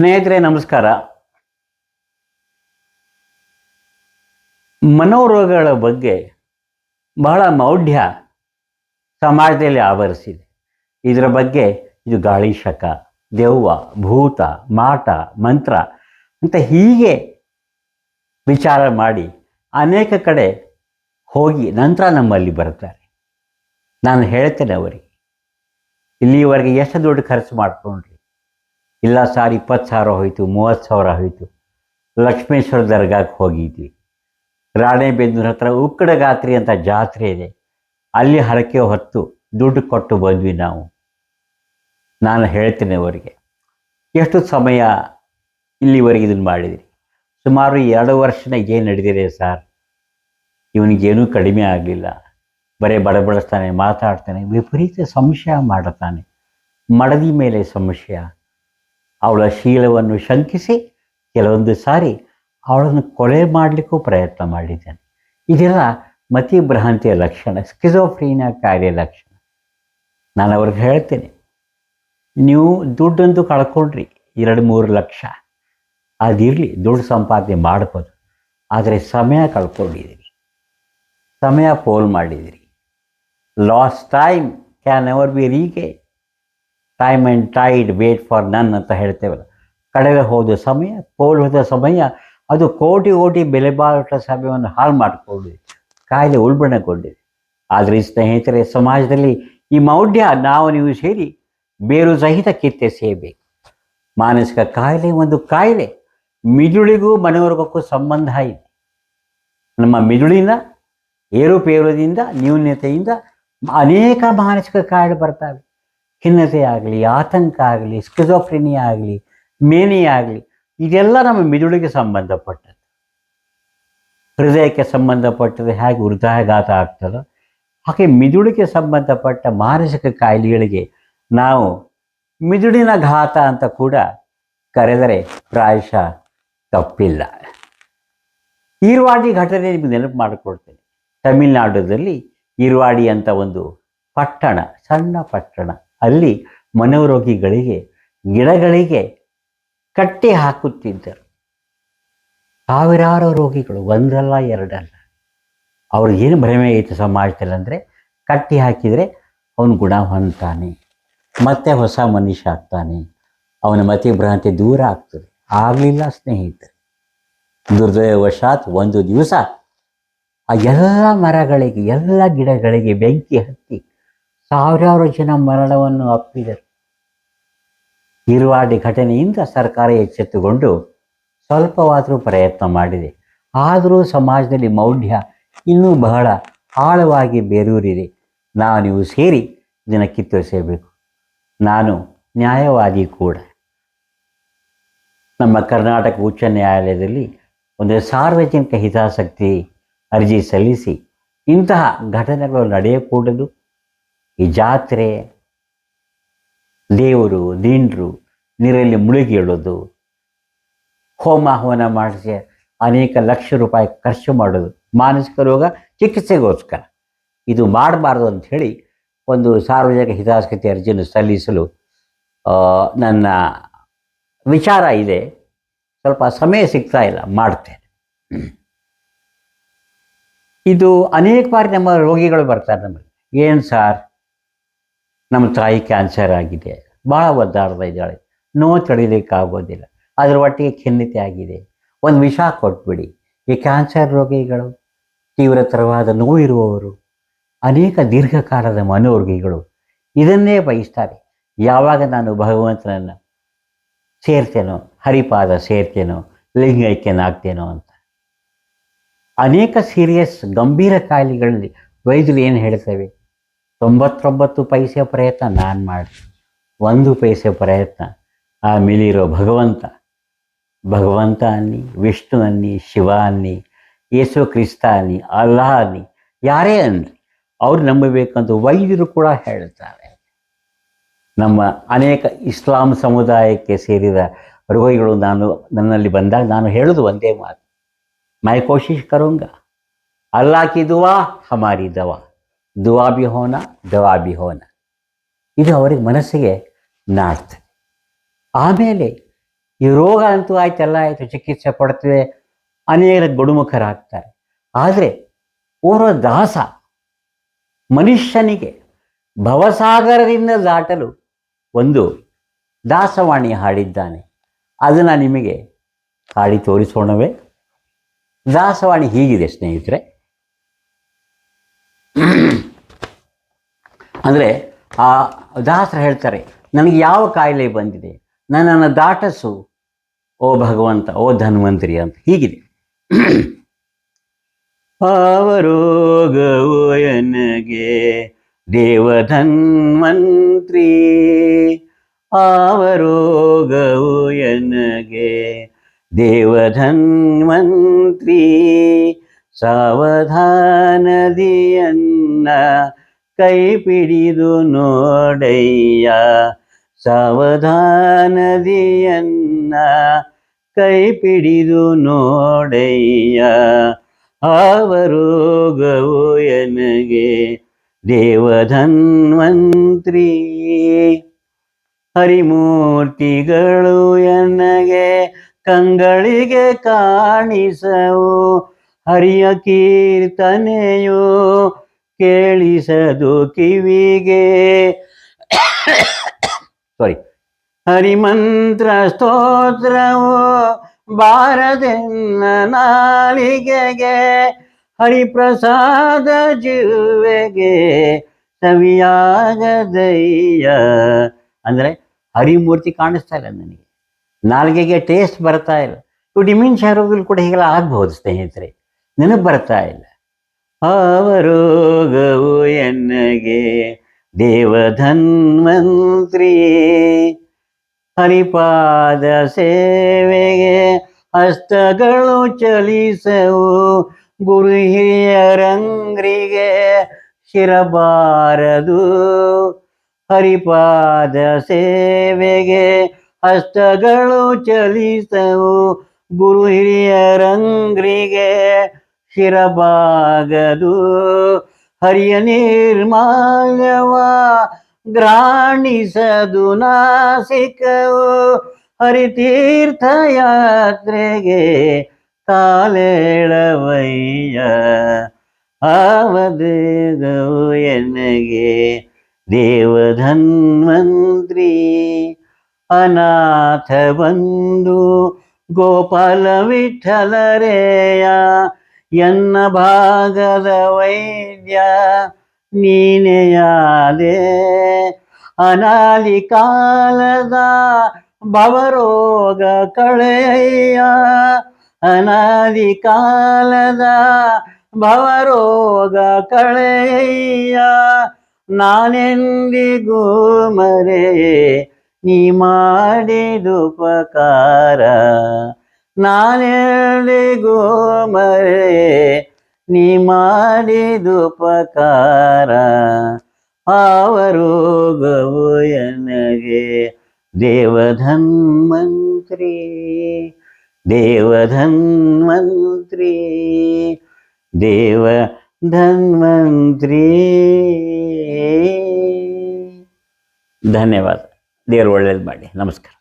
ಸ್ನೇಹಿತರೆ, ನಮಸ್ಕಾರ. ಮನೋರೋಗಗಳ ಬಗ್ಗೆ ಬಹಳ ಮೌಢ್ಯ ಸಮಾಜದಲ್ಲಿ ಆವರಿಸಿದೆ. ಇದರ ಬಗ್ಗೆ ಇದು ಗಾಳಿ ಶಕ, ದೆವ್ವ, ಭೂತ, ಮಾಟ, ಮಂತ್ರ ಅಂತ ಹೀಗೆ ವಿಚಾರ ಮಾಡಿ ಅನೇಕ ಕಡೆ ಹೋಗಿ ನಂತರ ನಮ್ಮಲ್ಲಿ ಬರ್ತಾರೆ ನಾನು ಹೇಳ್ತೇನೆ ಅವರಿಗೆ, ಇಲ್ಲಿವರೆಗೆ ಎಷ್ಟು ದುಡ್ಡು ಖರ್ಚು ಮಾಡ್ಕೊಂಡ್ರಿ? ಇಲ್ಲ ಸಾರ್ ಇಪ್ಪತ್ತು ಸಾವಿರ ಹೋಯಿತು, ಮೂವತ್ತು ಸಾವಿರ ಹೋಯಿತು. ಲಕ್ಷ್ಮೇಶ್ವರ ದರ್ಗಾಕ್ಕೆ ಹೋಗಿದ್ವಿ. ರಾಣೆಬೆನ್ನೂರ ಹತ್ರ ಉಕ್ಕಡಗಾತ್ರಿ ಅಂತ ಜಾತ್ರೆ ಇದೆ. ಅಲ್ಲಿ ಹರಕೆ ಹೊತ್ತು ದುಡ್ಡು ಕೊಟ್ಟು ಬಂದ್ವಿ ನಾವು. ನಾನು ಹೇಳ್ತೇನೆ ಅವರಿಗೆ, ಎಷ್ಟು ಸಮಯ ಇಲ್ಲಿವರೆಗೆ ಇದನ್ನು ಮಾಡಿದಿರಿ? ಸುಮಾರು ಎರಡು ವರ್ಷನ ಏನು ನಡೆದಿದೆ ಸರ್? ಇವನಿಗೇನೂ ಕಡಿಮೆ ಆಗಲಿಲ್ಲ. ಬರೀ ಬಡಬಡಿಸ್ತಾನೆ, ಮಾತಾಡ್ತಾನೆ, ವಿಪರೀತ ಸಂಶಯ ಮಾಡುತ್ತಾನೆ ಮಡದಿ ಮೇಲೆ ಸಂಶಯ. ಅವಳ ಶೀಲವನ್ನು ಶಂಕಿಸಿ ಕೆಲವೊಂದು ಸಾರಿ ಅವಳನ್ನು ಕೊಲೆ ಮಾಡಲಿಕ್ಕೂ ಪ್ರಯತ್ನ ಮಾಡಿದ್ದಾನೆ. ಇದೆಲ್ಲ ಮತಿಭ್ರಾಂತಿಯ ಲಕ್ಷಣ ಸ್ಕಿಜೋಫ್ರೀನ ಕಾರ್ಯ ಲಕ್ಷಣ. ನಾನು ಅವ್ರಿಗೆ ಹೇಳ್ತೇನೆ, ನೀವು ದುಡ್ಡೊಂದು ಕಳ್ಕೊಂಡ್ರಿ, ಎರಡು ಮೂರು ಲಕ್ಷ. ಅದಿರಲಿ, ದುಡ್ಡು ಸಂಪಾದನೆ ಮಾಡ್ಬೋದು. ಆದರೆ ಸಮಯ ಕಳ್ಕೊಂಡಿದ್ದೀರಿ. ಸಮಯ ಪೋಲ್ ಮಾಡಿದಿರಿ lost time can ever be regained time and tide wait for none ಅಂತ ಹೇಳ್ತೇವಲ್ಲ. ಕಳೆದ ಹೋದ ಸಮಯ ಪೋಲ್ ಹೋದ ಸಮಯ, ಅದು ಕೋಟಿ ಕೋಟಿ ಬೆಲೆ ಬಾಳುವ ಸಮಯವನ್ನು ಹಾಳು ಮಾಡಿಕೊಂಡಿದೆ ಕಾಯಿಲೆ ಉಲ್ಬಣಗೊಂಡಿದೆ. ಆದರೆ ಸ್ನೇಹಿತರೆ, ಸಮಾಜದಲ್ಲಿ ಈ ಮೌಢ್ಯ ನಾವು ನೀವು ಸೇರಿ ಬೇರು ಸಹಿತ ಕಿತ್ತೆ ಸೇಯಬೇಕು ಮಾನಸಿಕ ಕಾಯಿಲೆ ಒಂದು ಕಾಯಿಲೆ. ಮಿದುಳಿಗೂ ಮನೋರೋಗಕ್ಕೂ ಸಂಬಂಧ ಇದೆ ನಮ್ಮ ಮಿದುಳಿನ ಏರುಪೇರುದಿಂದ ನ್ಯೂನ್ಯತೆಯಿಂದ ಅನೇಕ ಮಾನಸಿಕ ಕಾಯಿಲೆ ಬರ್ತವೆ. ಖಿನ್ನತೆ ಆಗಲಿ, ಆತಂಕ ಆಗಲಿ ಸ್ಕಿಜೋಫ್ರಿನಿಯಾ ಆಗಲಿ ಮೇನಿ ಆಗಲಿ, ಇದೆಲ್ಲ ನಮ್ಮ ಮಿದುಳಿಗೆ ಸಂಬಂಧಪಟ್ಟದ್ದು. ಹೃದಯಕ್ಕೆ ಸಂಬಂಧಪಟ್ಟದ್ದು, ಹೇಗೆ ಹೃದಯಾಘಾತ ಆಗ್ತದೋ, ಹಾಗೆ ಮಿದುಳಿಗೆ ಸಂಬಂಧಪಟ್ಟ ಮಾನಸಿಕ ಕಾಯಿಲೆಗಳಿಗೆ ನಾವು ಮಿದುಳಿನ ಘಾತ ಅಂತ ಕೂಡ ಕರೆದರೆ ಪ್ರಾಯಶಃ ತಪ್ಪಿಲ್ಲ. ಈರ್ವಾಡಿ ಘಟನೆ ನಿಮಗೆ ನೆನಪು ಮಾಡಿಕೊಡ್ತೇನೆ ತಮಿಳುನಾಡಲ್ಲಿ ಈರ್ವಾಡಿ ಅಂತ ಒಂದು ಪಟ್ಟಣ, ಸಣ್ಣ ಪಟ್ಟಣ. ಅಲ್ಲಿ ಮನೋರೋಗಿಗಳಿಗೆ ಗಿಡಗಳಿಗೆ ಕಟ್ಟಿ ಹಾಕುತ್ತಿದ್ದರು. ಸಾವಿರಾರು ರೋಗಿಗಳು, ಒಂದಲ್ಲ ಎರಡಲ್ಲ. ಅವ್ರಿಗೆ ಏನು ಭ್ರಮೆ ಐತೆ ಸಮಾಜದಲ್ಲಿ ಅಂದರೆ ಕಟ್ಟಿ ಹಾಕಿದರೆ ಅವನು ಗುಣ ಹೊಂದ್ತಾನೆ, ಮತ್ತೆ ಹೊಸ ಮನುಷ್ಯ ಆಗ್ತಾನೆ, ಅವನ ಮತಿ ಭ್ರಾಂತಿ ದೂರ ಆಗ್ತದೆ. ಆಗಲಿಲ್ಲ ಸ್ನೇಹಿತರೆ. ದುರ್ದೈವಶಾತ್ ಒಂದು ದಿವಸ ಆ ಎಲ್ಲ ಮರಗಳಿಗೆ, ಎಲ್ಲ ಗಿಡಗಳಿಗೆ ಬೆಂಕಿ ಹತ್ತಿ ಸಾವಿರಾರು ಜನ ಮರಣವನ್ನು ಅಪ್ಪಿದರು. ಇರುವಾಡಿ ಘಟನೆಯಿಂದ ಸರ್ಕಾರ ಎಚ್ಚೆತ್ತುಕೊಂಡು ಸ್ವಲ್ಪವಾದರೂ ಪ್ರಯತ್ನ ಮಾಡಿದೆ. ಆದರೂ ಸಮಾಜದಲ್ಲಿ ಮೌಢ್ಯ ಇನ್ನೂ ಬಹಳ ಆಳವಾಗಿ ಬೇರೂರಿದೆ. ನಾವು ನೀವು ಸೇರಿ ಇದನ್ನು ಕಿತ್ತೊಸೆಯಬೇಕು ನಾನು ನ್ಯಾಯವಾದಿ ಕೂಡ. ನಮ್ಮ ಕರ್ನಾಟಕ ಉಚ್ಚ ನ್ಯಾಯಾಲಯದಲ್ಲಿ ಒಂದು ಸಾರ್ವಜನಿಕ ಹಿತಾಸಕ್ತಿ ಅರ್ಜಿ ಸಲ್ಲಿಸಿ ಇಂತಹ ಘಟನೆಗಳು ನಡೆಯಕೂಡದು. ಈ ಜಾತ್ರೆ ದೇವರು ದೀಂಡ್ರು ನೀರಲ್ಲಿ ಮುಳುಗಿ ಹೇಳೋದು ಹೋಮ ಹವನ ಮಾಡಿಸಿ ಅನೇಕ ಲಕ್ಷ ರೂಪಾಯಿ ಖರ್ಚು ಮಾಡೋದು. ಮಾನಸಿಕ ರೋಗ ಚಿಕಿತ್ಸೆಗೋಸ್ಕರ. ಇದು ಮಾಡಬಾರ್ದು ಅಂತ ಹೇಳಿ ಒಂದು ಸಾರ್ವಜನಿಕ ಹಿತಾಸಕ್ತಿ ಅರ್ಜಿಯನ್ನು ಸಲ್ಲಿಸಲು ನನ್ನ ವಿಚಾರ ಇದೆ. ಸ್ವಲ್ಪ ಸಮಯ ಸಿಗ್ತಾ ಇಲ್ಲ, ಮಾಡ್ತೇನೆ. ಇದು ಅನೇಕ ಬಾರಿ ನಮ್ಮ ರೋಗಿಗಳು ಬರ್ತಾರೆ ನಮಗೆ ಏನು ಸಾರ್? ನಮ್ಮ ತಾಯಿ ಕ್ಯಾನ್ಸರ್ ಆಗಿದೆ. ಭಾಳ ಒದ್ದಾಡ್ತಾ ಇದ್ದಾಳೆ. ನೋವು ತಡೀಲಿಕ್ಕಾಗೋದಿಲ್ಲ. ಅದರ ಒಟ್ಟಿಗೆ ಖಿನ್ನತೆ ಆಗಿದೆ. ಒಂದು ವಿಷ ಕೊಟ್ಬಿಡಿ. ಈ ಕ್ಯಾನ್ಸರ್ ರೋಗಿಗಳು, ತೀವ್ರತರವಾದ ನೋವು ಇರುವವರು, ಅನೇಕ ದೀರ್ಘಕಾಲದ ಮನೋರೋಗಿಗಳು ಇದನ್ನೇ ಬಯಸ್ತಾರೆ. ಯಾವಾಗ ನಾನು ಭಗವಂತನನ್ನು ಸೇರ್ತೇನೋ, ಹರಿಪಾದ ಸೇರ್ತೇನೋ ಲಿಂಗೈಕ್ಯನಾಗ್ತೇನೋ ಅಂತ. ಅನೇಕ ಸೀರಿಯಸ್ ಗಂಭೀರ ಕಾಯಿಲೆಗಳಲ್ಲಿ ವೈದ್ಯರು ಏನು ಹೇಳ್ತೇವೆ? ತೊಂಬತ್ತೊಂಬತ್ತು ಪೈಸೆ ಪ್ರಯತ್ನ ನಾನು ಮಾಡಿ ಒಂದು ಪೈಸೆ ಪ್ರಯತ್ನ. ಆ ಮಿಲಿರೋ ಭಗವಂತ. ಭಗವಂತ ಅನ್ನಿ, ವಿಷ್ಣು ಅನ್ನಿ, ಶಿವ ಅನ್ನಿ, ಯೇಸು ಕ್ರಿಸ್ತ ಅನ್ನಿ, ಅಲ್ಲಹ ಅನ್ನಿ, ಯಾರೇ ಅನ್ನಿ, ಅವ್ರು ನಂಬಬೇಕಂತ ವೈದ್ಯರು ಕೂಡ ಹೇಳ್ತಾರೆ. ನಮ್ಮ ಅನೇಕ ಇಸ್ಲಾಂ ಸಮುದಾಯಕ್ಕೆ ಸೇರಿದ ರೋಗಿಗಳು ನಾನು, ನನ್ನಲ್ಲಿ ಬಂದಾಗ ನಾನು ಹೇಳೋದು ಒಂದೇ ಮಾತು. ಮೈ ಕೋಶಿಶ್ ಕರೋಂಗ. ಅಲ್ಲಾಕಿದುವಾ ಹಮಾರಿ ದವಾ. ದುವಾಬಿ ಹೋನ ಇದು ಅವರಿಗೆ ಮನಸ್ಸಿಗೆ ನಾಡ್ತದೆ ಆಮೇಲೆ ಈ ರೋಗ ಅಂತೂ ಆಯ್ತು ಆಯಿತು, ಚಿಕಿತ್ಸೆ ಕೊಡ್ತದೆ ಅನೇಕರ ಗುಣಮುಖರಾಗ್ತಾರೆ. ಆದರೆ ಓರ್ವ ದಾಸ ಮನುಷ್ಯನಿಗೆ ಭವಸಾಗರದಿಂದ ದಾಟಲು ಒಂದು ದಾಸವಾಣಿ ಹಾಡಿದ್ದಾನೆ. ಅದನ್ನು ನಿಮಗೆ ಹಾಡಿ ತೋರಿಸೋಣವೇ. ದಾಸವಾಣಿ ಹೀಗಿದೆ ಸ್ನೇಹಿತರೆ. ಅಂದರೆ ಆ ದಾಸರು ಹೇಳ್ತಾರೆ, ನನಗೆ ಯಾವ ಕಾಯಿಲೆ ಬಂದಿದೆ? ನನ್ನನ್ನು ದಾಟಸು, ಓ ಭಗವಂತ, ಓ ಧನ್ವಂತರಿ ಅಂತ ಹೀಗಿದೆ. ಅವರೋಗವು ಎನಗೆ ದೇವಧನ್ವಂತ್ರಿ ಅವರೋಗವು ಎನಗೆ ದೇವಧನ್ವಂತ್ರಿ ಸಾವಧಾನದಿಯನ್ನ ಕೈ ಪಿಡಿದು ನೋಡಯ್ಯ. ಸಾವಧಾನದಿಯನ್ನ ಕೈ ಪಿಡಿದು ನೋಡಯ್ಯ. ಅವರೋಗವು ಎನಗೆ ದೇವಧನ್ವಂತ್ರಿ ಹರಿಮೂರ್ತಿಗಳು ಎನಗೆ ಕಂಗಳಿಗೆ ಕಾಣಿಸವು. ಹರಿಯ ಕೀರ್ತನೆಯು ಕೇಳಿಸದು ಕಿವಿಗೆ. ಸಾರಿ ಹರಿಮಂತ್ರ ಸ್ತೋತ್ರವು ಬಾರದೆನ್ನ ನಾಳಿಗೆಗೆ ಹರಿಪ್ರಸಾದ ಜೀವೆಗೆ ಸವಿಯಾಗದಯ್ಯ. ಅಂದರೆ ಹರಿಮೂರ್ತಿ ಕಾಣಿಸ್ತಾ ಇಲ್ಲ ನನಗೆ. ನಾಲ್ಗೆಗೆ ಟೇಸ್ಟ್ ಬರ್ತಾ ಇಲ್ಲ. ಇವು ಡಿಮೆನ್ಷಿಯಾ ರೋಗಗಳು ಕೂಡ ಹೀಗೆಲ್ಲ ಆಗ್ಬೋದು ಸ್ನೇಹಿತರೆ. ನೆನಪು ಬರ್ತಾ ಇಲ್ಲ. ಅವರೋಗವು ಎನ್ನಗೆ ದೇವಧನ್ವಂತ್ರಿ ಹರಿಪಾದ ಸೇವೆಗೆ ಹಸ್ತಗಳು ಚಲಿಸವು, ಗುರು ಹಿರಿಯರಂಗ್ರಿಗೆ ಶಿರಬಾರದು. ಹರಿಪಾದ ಸೇವೆಗೆ ಹಸ್ತಗಳು ಚಲಿಸವು, ಗುರು ಹಿರಿಯರಂಗ್ರಿಗೆ ಶಿರಬಾಗದು ಹರಿಯ ನಿರ್ಮಾಲ್ಯವ ಗ್ರಾಣಿಸದು ನಾಸಿಕವು. ಹರಿತೀರ್ಥ ಯಾತ್ರೆಗೆ ಕಾಲೇಳವಯ್ಯ ಆವದೇಗವು ಎನಗೆ ದೇವಧನ್ವಂತ್ರಿ ಅನಾಥ ಬಂದು ಗೋಪಾಲ ವಿಠಲರೇಯ ಎನ್ನ ಭಾಗದ ವೈದ್ಯ ನೀನೆಯಾದೆ. ಅನಾಲಿ ಕಾಲದ ಭವರೋಗ ಕಳೆಯ ಅನಾದಿ ಕಾಲದ ಭವರೋಗ ಕಳೆಯ ನಾನೆಂದಿಗೂ ಮರೆ ನೀ ಮಾಡಿದುಪಕಾರ ನಾನೆಂದಿಗೂ ಮರೆ ನೀ ಮಾಡಿದುಪಕಾರ ಆವರೋಗವು ಎನಗೆ. ದೇವಧನ್ವಂತ್ರಿ ದೇವಧನ್ವಂತ್ರಿ ದೇವ ಧನ್ವಂತ್ರಿ ಧನ್ಯವಾದ. ದೇವರು ಒಳ್ಳೇದು ಮಾಡಿ. ನಮಸ್ಕಾರ.